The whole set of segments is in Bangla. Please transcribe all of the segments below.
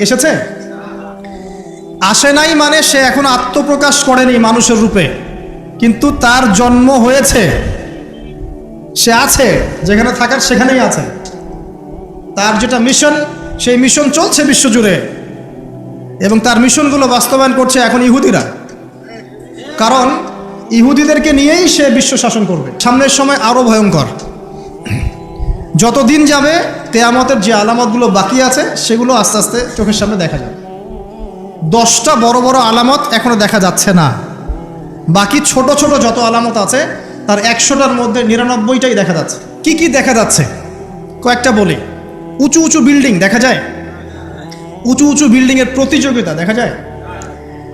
এসেছে? আসে নাই মানে সে এখন আত্মপ্রকাশ করেনি মানুষের রূপে। কিন্তু তার জন্ম হয়েছে। সে আছে, যেখানে থাকার সেখানেই আছে। তার যেটা মিশন সেই মিশন চলছে বিশ্বজুড়ে। এবং তার মিশনগুলো বাস্তবায়ন করছে এখন ইহুদিরা। কারণ ইহুদিদেরকে নিয়েই সে বিশ্ব শাসন করবে। সামনের সময় আরও ভয়ঙ্কর। যত দিন যাবে তেয়ামতের যে আলামতগুলো বাকি আছে, সেগুলো আস্তে আস্তে চোখের সামনে দেখা যাবে। দশটা বড় বড় আলামত এখনও দেখা যাচ্ছে না। বাকি ছোট ছোট যত আলামত আছে, তার একশোটার মধ্যে নিরানব্বইটাই দেখা যাচ্ছে। কি কি দেখা যাচ্ছে? কয়েকটা বলি। উঁচু উঁচু বিল্ডিং দেখা যায়? উঁচু উঁচু বিল্ডিংয়ের প্রতিযোগিতা দেখা যায়?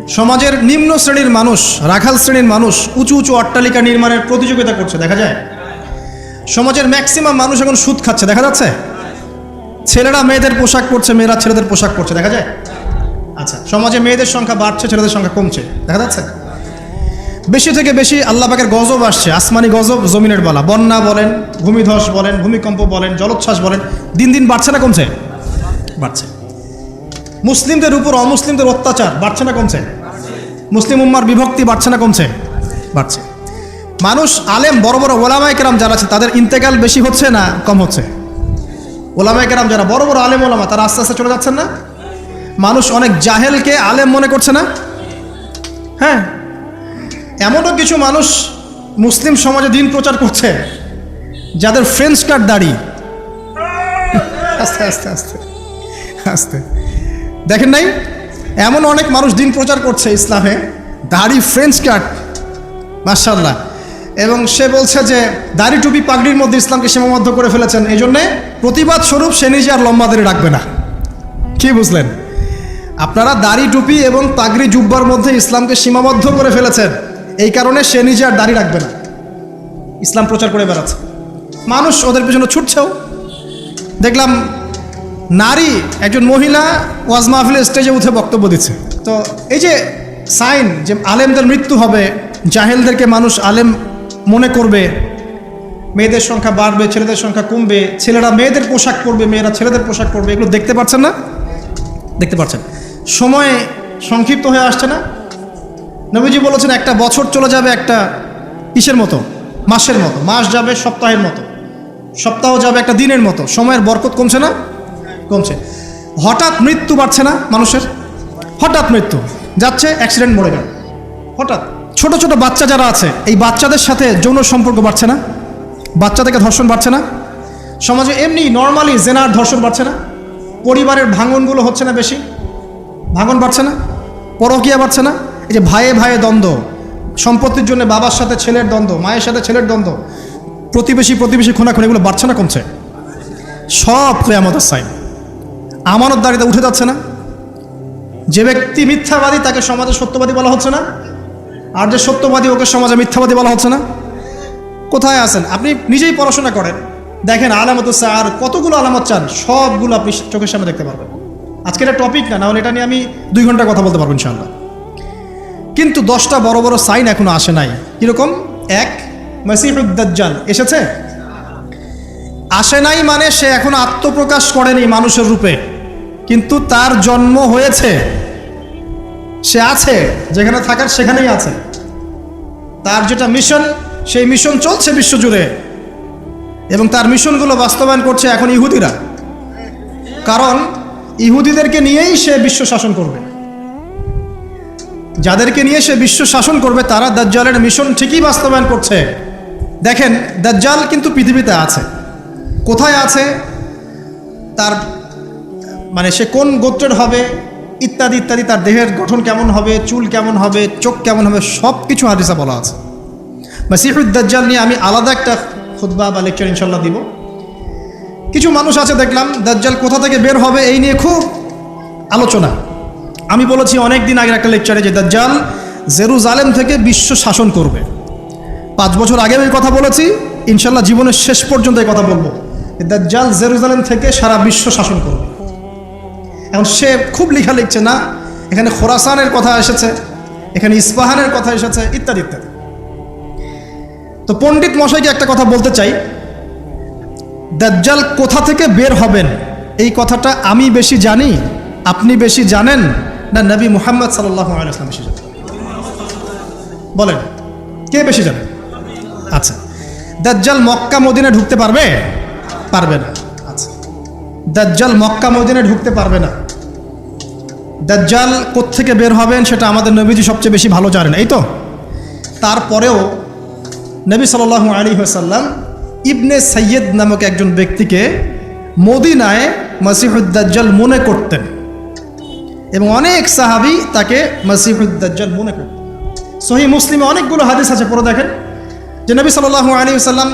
সমাজের নিম্ন শ্রেণির মানুষ, রাখাল শ্রেণির মানুষ উঁচু উঁচু অট্টালিকা নির্মাণের প্রতিযোগিতা করছে, দেখা যায়? সমাজের ম্যাক্সিমাম মানুষ এখন সুদ খাচ্ছে, দেখা যাচ্ছে? ছেলেরা মেয়েদের পোশাক পরছে, মেয়েরা ছেলেদের পোশাক পরছে, দেখা যায়? আচ্ছা সমাজে মেয়েদের সংখ্যা বাড়ছে, ছেলেদের সংখ্যা কমছে, দেখা যাচ্ছে? বেশি থেকে বেশি আল্লাহ পাকের গজব আসছে, আসমানি গজব, জমিনের বলা। বন্যা বলেন, ভূমিধস বলেন, ভূমিকম্প বলেন, জলোচ্ছ্বাস বলেন, দিন দিন বাড়ছে না কমছে? বাড়ছে। মুসলিমদের উপর অমুসলিমদের অত্যাচার বাড়ছে না কমছে? মুসলিম উম্মার বিভক্তি বাড়ছে না কমছে? বাড়ছে। মানুষ, আলেম, বড় বড় ওলামায় কেরাম যারা আছে তাদের ইন্তেকাল বেশি হচ্ছে না কম হচ্ছে? ওলামায় কেরাম যারা বড় বড় আলেম ওলামা, তারা আস্তে আস্তে চলে যাচ্ছেন না? মানুষ অনেক জাহেলকে আলেম মনে করছে না? হ্যাঁ? এমনও কিছু মানুষ মুসলিম সমাজে দিন প্রচার করছে, যাদের ফ্রেঞ্চ কার্ড দাড়ি। আস্তে আস্তে আস্তে আস্তে। দেখেন নাই? এমন অনেক মানুষ দিন প্রচার করছে ইসলামে, দাড়ি ফ্রেঞ্চ কাট মার্শাল্লাহ এবং সে বলছে যে, দাড়ি টুপি পাগড়ির মধ্যে ইসলামকে সীমাবদ্ধ করে ফেলেছেন। এই জন্যে প্রতিবাদ স্বরূপ সে নিজে আর লম্বা দাড়ি রাখবে না। কি বুঝলেন? আপনারা দাড়ি টুপি এবং পাগড়ি জুব্বার মধ্যে ইসলামকে সীমাবদ্ধ করে ফেলেছেন। এই কারণে সে নিজে আর দাড়ি রাখবে না। ইসলাম প্রচার করে বেড়াচ্ছে। মানুষ ওদের পেছনে ছুটছেও। দেখলাম নারী একজন মহিলা ওয়াজ মাহফিলের স্টেজে উঠে বক্তব্য দিচ্ছে। তো এই যে সাইন যে আলেমদের মৃত্যু হবে, জাহেলদেরকে মানুষ আলেম মনে করবে, মেয়েদের সংখ্যা বাড়বে, ছেলেদের সংখ্যা কমবে, ছেলেরা মেয়েদের পোশাক পরবে, মেয়েরা ছেলেদের পোশাক পরবে, এগুলো দেখতে পাচ্ছেন না? দেখতে পাচ্ছেন। সময় সংক্ষিপ্ত হয়ে আসছে না? নবীজি বলেছেন, একটা বছর চলে যাবে একটা কিসের মতো? মাসের মতো। মাস যাবে সপ্তাহের মতো। সপ্তাহ যাবে একটা দিনের মতো। সময়ের বরকত কমছে না? কমছে। হঠাৎ মৃত্যু বাড়ছে না মানুষের? হঠাৎ মৃত্যু। যাচ্ছে, অ্যাক্সিডেন্ট মরে গেল। হঠাৎ। ছোট ছোট বাচ্চা যারা আছে, এই বাচ্চাদের সাথে যৌন সম্পর্ক বাড়ছে না? বাচ্চা থেকে ধর্ষণ বাড়ছে না? সমাজে এমনি নর্মালি জেনার ধর্ষণ বাড়ছে না? পরিবারের ভাঙনগুলো হচ্ছে না বেশি? ভাঙন বাড়ছে না? পরকিয়া বাড়ছে না? এই যে ভাইয়ে ভাইয়ে দ্বন্দ্ব, সম্পত্তির জন্য বাবার সাথে ছেলের দ্বন্দ্ব, মায়ের সাথে ছেলের দ্বন্দ্ব, প্রতিবেশী প্রতিবেশী খুনাখুনি এগুলো বাড়ছে না কমছে? সব কেয়ামতের সাইন আমানত দাঁড়িয়ে উঠে যাচ্ছে না? যে ব্যক্তি মিথ্যাবাদী তাকে সমাজে সত্যবাদী বলা হচ্ছে না? আর যে সত্যবাদী ওকে সমাজে মিথ্যাবাদী বলা হচ্ছে না? কোথায় আছেন? আপনি নিজেই পড়াশোনা করেন। দেখেন আলামত আর কতগুলো আলামত চান? সবগুলো আপনি চোখের সামনে দেখতে পারবেন। আজকে এটা টপিক না নাহলে এটা নিয়ে আমি দুই ঘণ্টা কথা বলতে পারব ইনশাল্লাহ কিন্তু দশটা বড় বড় সাইন এখনও আসে নাই। কীরকম? এক, মাসিহুদ্দাজ্জাল এসেছে? আসে নাই মানে সে এখন আত্মপ্রকাশ করেনি মানুষের রূপে। কিন্তু তার জন্ম হয়েছে। সে আছে, যেখানে থাকার সেখানেই আছে। তার যেটা মিশন সেই মিশন চলছে বিশ্বজুড়ে। এবং তার মিশনগুলো বাস্তবায়ন করছে এখন ইহুদিরা। কারণ ইহুদিদেরকে নিয়েই সে বিশ্ব শাসন করবে। যাদেরকে নিয়ে সে বিশ্ব শাসন করবে, তারা দাজ্জালের মিশন ঠিকই বাস্তবায়ন করছে। দেখেন, দাজ্জাল কিন্তু পৃথিবীতে আছে। কোথায় আছে? তার মানে সে কোন গোত্রের হবে? ইত্যাদি ইত্যাদি, তার দেহের গঠন কেমন হবে, চুল কেমন হবে, চোখ কেমন হবে সব কিছু হাদিসা বলা আছে। মাসিহুদ্দাজ্জাল নিয়ে আমি আলাদা একটা খুদ্া বা লেকচার ইনশাল্লাহ দিব। কিছু মানুষ আছে, দেখলাম, দাজ্জাল কোথা থেকে বের হবে এই নিয়ে খুব আলোচনা। আমি বলেছি অনেক দিন আগের একটা লেকচারে যে দাজ্জাল জেরুজালেম থেকে বিশ্ব শাসন করবে। পাঁচ বছর আগে আমি কথা বলেছি ইনশাল্লাহ জীবনের শেষ পর্যন্ত এই কথা বলব। দাজ্জাল জেরুজালেম থেকে সারা বিশ্ব শাসন করবে। এখন সে খুব লেখা লিখছে, না? এখানে খোরাসানের কথা এসেছে, এখানে ইস্পাহানের কথা এসেছে, ইত্যাদি ইত্যাদি। তো পণ্ডিত মশাইকে একটা কথা বলতে চাই। দাজ্জাল কোথা থেকে বের হবেন? এই কথাটা আমি বেশি জানি, আপনি বেশি জানেন, না নবী মুহাম্মদ সাল্লাহ আলাইসলাম বেশি জানেন? বলেন, কে বেশি জানেন আচ্ছা দাজ্জাল মক্কা মদিনে ঢুকতে পারবে? পারবে না। দাজ্জাল মক্কা মদিনে ঢুকতে পারবে না। দাজ্জাল কোত্থেকে বের হবেন সেটা আমাদের নবীজি সবচেয়ে বেশি ভালো জানেন, এই তো? তারপরেও নবী সাল্লাহ আলী সাল্লাম ইবনে সৈয়দ নামক একজন ব্যক্তিকে মদিনায় মসিহুদ্দাজ্জাল মনে করতেন এবং অনেক সাহাবি তাকে মসিহুদ্দাজ্জাল মনে করতেন। সহি মুসলিমে অনেকগুলো হাদিস আছে পরে দেখেন। যে নবী সাল্লাহ আলী সাল্লাম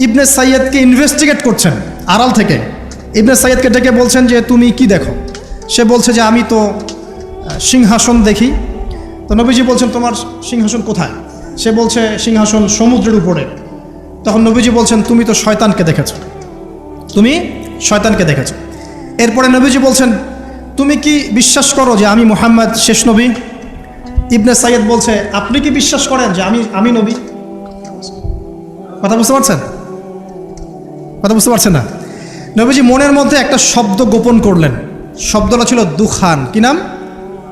ইবনে সৈয়দকে ইনভেস্টিগেট করছেন আড়াল থেকে। ইবনে সৈয়দকে ডেকে বলছেন যে, তুমি কি দেখো? সে বলছে যে, আমি তো সিংহাসন দেখি। তো নবীজি বলছেন, তোমার সিংহাসন কোথায়? সে বলছে, সিংহাসন সমুদ্রের উপরে। তখন নবীজি বলছেন, তুমি তো শয়তানকে দেখেছ। তুমি শয়তানকে দেখেছ? এরপরে নবীজি বলছেন, তুমি কি বিশ্বাস করো যে আমি মোহাম্মদ শেষ নবী? ইবনে সাইয়দ বলছে, আপনি কি বিশ্বাস করেন যে আমি আমি নবী? কথা বুঝতে পারছেন? কথা বুঝতে পারছেন না? নবীজি মনের মধ্যে একটা শব্দ গোপন করলেন। শব্দটা ছিল দুখান। কি নাম?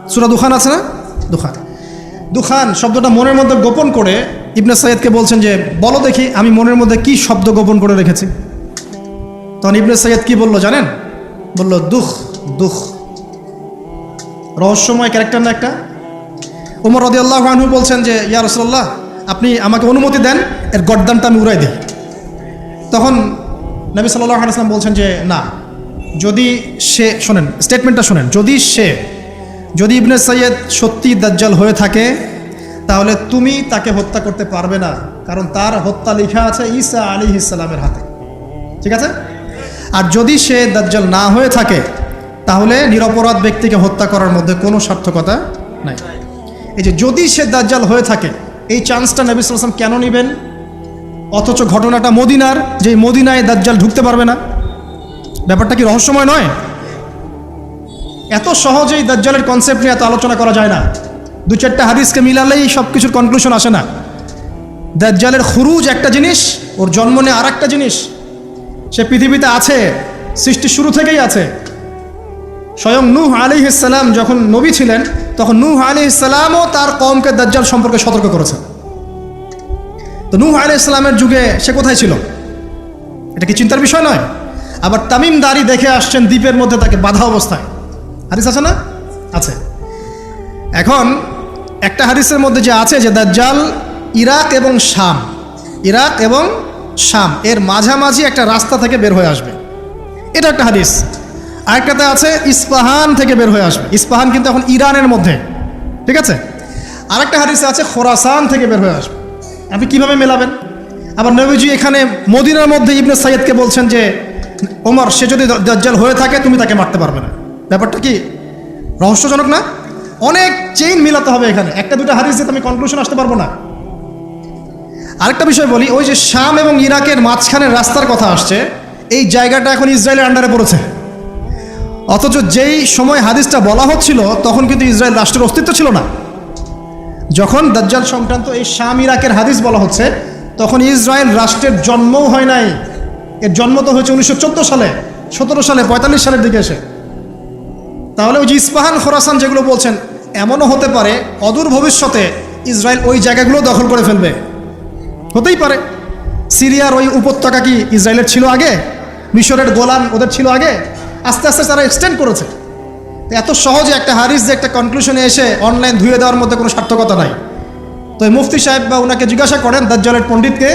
সুরা দুখান আছে না? দুখান। দুখান শব্দটা মনের মধ্যে গোপন করে ইবনে সৈয়দকে বলছেন যে, বলো দেখি আমি মনের মধ্যে কি শব্দ গোপন করে রেখেছি। তখন ইবনে সৈয়দ কি বলল জানেন? বলল, দুঃখ দুঃখ। রহস্যময় ক্যারেক্টার না একটা? উমর রদি আল্লাহ আনহু বলছেন যে, ইয়া রসল্লাহ আপনি আমাকে অনুমতি দেন, এর গড্ডানটা আমি উড়াই দিই। তখন নবী সাল্লাহ আলাইসলাম বলছেন যে, না, যদি সে শোনেন স্টেটমেন্টটা শোনেন, যদি সে যদি ইবনে সৈয়দ সত্যি দাজ্জাল হয়ে থাকে, তাহলে তুমি তাকে হত্যা করতে পারবে না, কারণ তার হত্যা লেখা আছে ঈসা আলী ইসলামের হাতে। ঠিক আছে? আর যদি সে দাজ্জাল না হয়ে থাকে, তাহলে নিরপরাধ ব্যক্তিকে হত্যা করার মধ্যে কোনো সার্থকতা নাই। এই যে, যদি সে দাজ্জাল হয়ে থাকে, এই চান্সটা নবী সাল্লাম কেন নেবেন? অথচ ঘটনাটা মদিনার যে মদিনায় দাজ্জাল ঢুকতে পারবে না। ব্যাপারটা কি রহস্যময় নয়? এত সহজেই দাজ্জালের কনসেপ্ট নিয়ে এত আলোচনা করা যায় না। দু চারটা হাদিসকে মিলালেই সব কিছুর কনক্লুশন আসে না। দাজ্জালের খুরুজ একটা জিনিস, ওর জন্ম নিয়ে আর একটা জিনিস। সে পৃথিবীতে আছে সৃষ্টির শুরু থেকেই আছে। স্বয়ং নূহ আলী ইসলাম যখন নবী ছিলেন, তখন নূহ আলী ইসলামও তার কমকে দাজ্জাল সম্পর্কে সতর্ক করেছেন তো নূহ আলী ইসলামের যুগে সে কোথায় ছিল? এটা কি চিন্তার বিষয় নয়? আবার তামিম দাড়ি দেখে আসছেন দ্বীপের মধ্যে তাকে বাধা অবস্থায়। হাদিস আছে না? আছে। এখন একটা হাদিসের মধ্যে যে আছে যে দাজ্জাল ইরাক এবং শাম, ইরাক এবং শাম, এর মাঝামাঝি একটা রাস্তা থেকে বের হয়ে আসবে। এটা একটা হাদিস। আরেকটাতে আছে ইস্পাহান থেকে বের হয়ে আসবে। ইস্পাহান কিন্তু এখন ইরানের মধ্যে। ঠিক আছে? আরেকটা হাদিসে আছে খোরাসান থেকে বের হয়ে আসবে। আপনি কীভাবে মেলাবেন? আবার নবীজি এখানে মদিনার মধ্যে ইবনে সাইয়দকে বলছেন যে, ওমর, সে যদি দাজ্জাল হয়ে থাকে, তুমি তাকে মারতে পারবে না। ব্যাপারটা কি? রহস্যজনক না? অনেক চেইন মিলাতে হবে এখানে। একটা, দুটো হাদিস দিয়ে আমি কনক্লুশন আসতে পারব না। আরেকটা বিষয় বলি, ওই যে শাম এবং ইরাকের মাঝখানের রাস্তার কথা আসছে, এই জায়গাটা এখন ইসরায়েলের আন্ডারে পড়েছে। অথচ যেই সময় হাদিসটা বলা হচ্ছিল, তখন কিন্তু ইসরায়েল রাষ্ট্রের অস্তিত্ব ছিল না। যখন দাজ্জাল সংক্রান্ত এই শাম ইরাকের হাদিস বলা হচ্ছে, তখন ইসরায়েল রাষ্ট্রের জন্মও হয় নাই। এর জন্ম তো হয়েছে উনিশশো চোদ্দ সালে, সতেরো সালে, পঁয়তাল্লিশ সালের দিকে এসে। তাহলে ওই যে ইস্পাহান খোরাসান যেগুলো বলছেন, এমনও হতে পারে অদূর ভবিষ্যতে ইসরায়েল ওই জায়গাগুলো দখল করে ফেলবে। হতেই পারে। সিরিয়ার ওই উপত্যকা কি ইসরায়েলের ছিল আগে? মিশরের গোলান ওদের ছিল আগে? আস্তে আস্তে তারা এক্সটেন্ড করেছে। এত সহজে একটা হারিস যে একটা কনক্লুশনে এসে অনলাইন ধুয়ে দেওয়ার মধ্যে কোনো সার্থকতা নাই। তো মুফতি সাহেব বা ওনাকে জিজ্ঞাসা করেন দাজ্জালের পণ্ডিতকে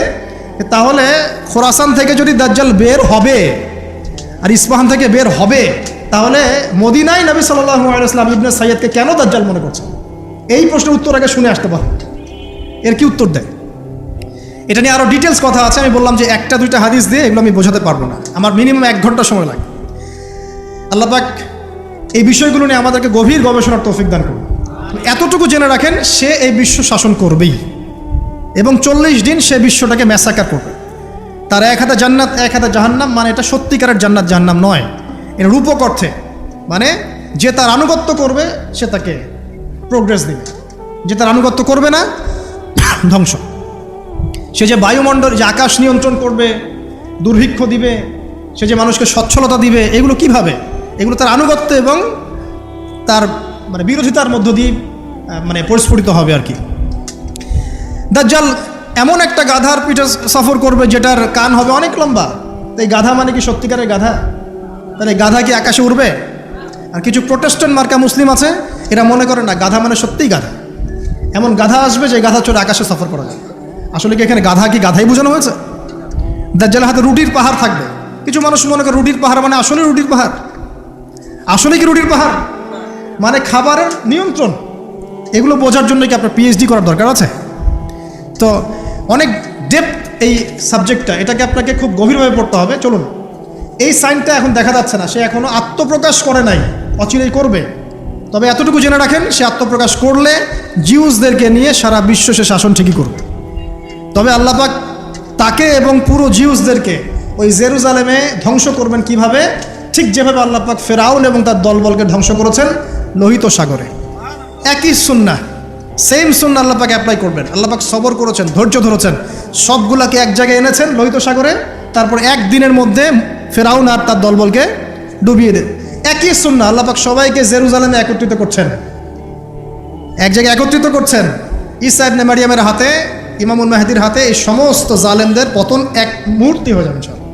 তাহলে খোরাসান থেকে যদি দাজ্জাল বের হবে আর ইস্পাহান থেকে বের হবে, তাহলে মদিনাই নবী আলাইসলাম ইবনে সাইয়দকে কেন দাজ্জাল মনে করছেন? এই প্রশ্নের উত্তর আগে শুনে আসতে পারেন। এর কি উত্তর দেয়? এটা নিয়ে আরও ডিটেলস কথা আছে। আমি বললাম যে একটা দুইটা হাদিস দিয়ে এগুলো আমি বোঝাতে পারব না। আমার মিনিমাম এক ঘণ্টা সময় লাগে। আল্লাপাক এই বিষয়গুলো নিয়ে আমাদেরকে গভীর গবেষণার তৌফিক দান করুন। এতটুকু জেনে রাখেন, সে এই বিশ্ব শাসন করবেই। এবং চল্লিশ দিন সে বিশ্বটাকে ম্যাসাকার করবে। তার এক হাতে জান্নাত, এক হাতে জাহান্নাম মানে এটা সত্যিকারের জান্নাত, জাহান্নাম নয়। এটা রূপক অর্থে মানে যে তার আনুগত্য করবে, সে তাকে প্রোগ্রেস দেবে। যে তার আনুগত্য করবে না, ধ্বংস। সে যে বায়ুমণ্ডল, যে আকাশ নিয়ন্ত্রণ করবে, দুর্ভিক্ষ দিবে, সে যে মানুষকে সচ্ছলতা দিবে, এগুলো কীভাবে? এগুলো তার আনুগত্য এবং তার মানে বিরোধিতার মধ্য দিয়ে মানে পরিস্ফুটিত হবে আর কি। দাজ্জাল, এমন একটা গাধার পিঠে সফর করবে যেটার কান হবে অনেক লম্বা। এই গাধা মানে কি সত্যিকারের গাধা? তাহলে গাধা কি আকাশে উড়বে? আর কিছু প্রোটেস্ট্যান্ট মার্কা মুসলিম আছে, এরা মনে করে না, গাধা মানে সত্যিই গাধা। এমন গাধা আসবে যে গাধা চড়ে আকাশে সফর করা যায়। আসলে কি এখানে গাধা কি গাধাই বোঝানো হয়েছে? দাজ্জালের হাতে রুটির পাহাড় থাকবে। কিছু মানুষ মনে করে রুটির পাহাড় মানে আসলে রুটির পাহাড়। আসলে কি রুটির পাহাড়? মানে খাবারের নিয়ন্ত্রণ। এগুলো বোঝার জন্য কি আপনার পিএইচডি করার দরকার আছে? তো অনেক ডেপথ এই সাবজেক্টটা এটাকে আপনাকে খুব গভীরভাবে পড়তে হবে। চলুন, এই সাইনটা এখন দেখা যাচ্ছে না। সে এখনও আত্মপ্রকাশ করে নাই, অচিরেই করবে। তবে এতটুকু জেনে রাখেন, সে আত্মপ্রকাশ করলে জিউসদেরকে নিয়ে সারা বিশ্ব সে শাসন ঠিকই করবে। তবে আল্লাপাক তাকে এবং পুরো জিউসদেরকে ওই জেরুজালেমে ধ্বংস করবেন কীভাবে? ঠিক যেভাবে আল্লাপাক ফেরাউন এবং তার দলবলকে ধ্বংস করেছেন লোহিত সাগরে। একই সুন্না সেম সুন্না আল্লাপাক অ্যাপ্লাই করবেন। আল্লাপাক সবর করেছেন, ধৈর্য ধরেছেন। সবগুলাকে এক জায়গায় এনেছেন লোহিত সাগরে, তারপর একদিনের মধ্যে ফেরাউন আর তার দলবলকে ডুবিয়ে দেন। একই সুন্না আল্লাপাক সবাইকে জেরুজালেমে একত্রিত করছেন। এক জায়গায় একত্রিত করছেন। ইসা নেমারিয়ামের হাতে, ইমামুল মেহেদির হাতে এই সমস্ত জালেমদের পতন এক মুহূর্তে হয়ে যাবে।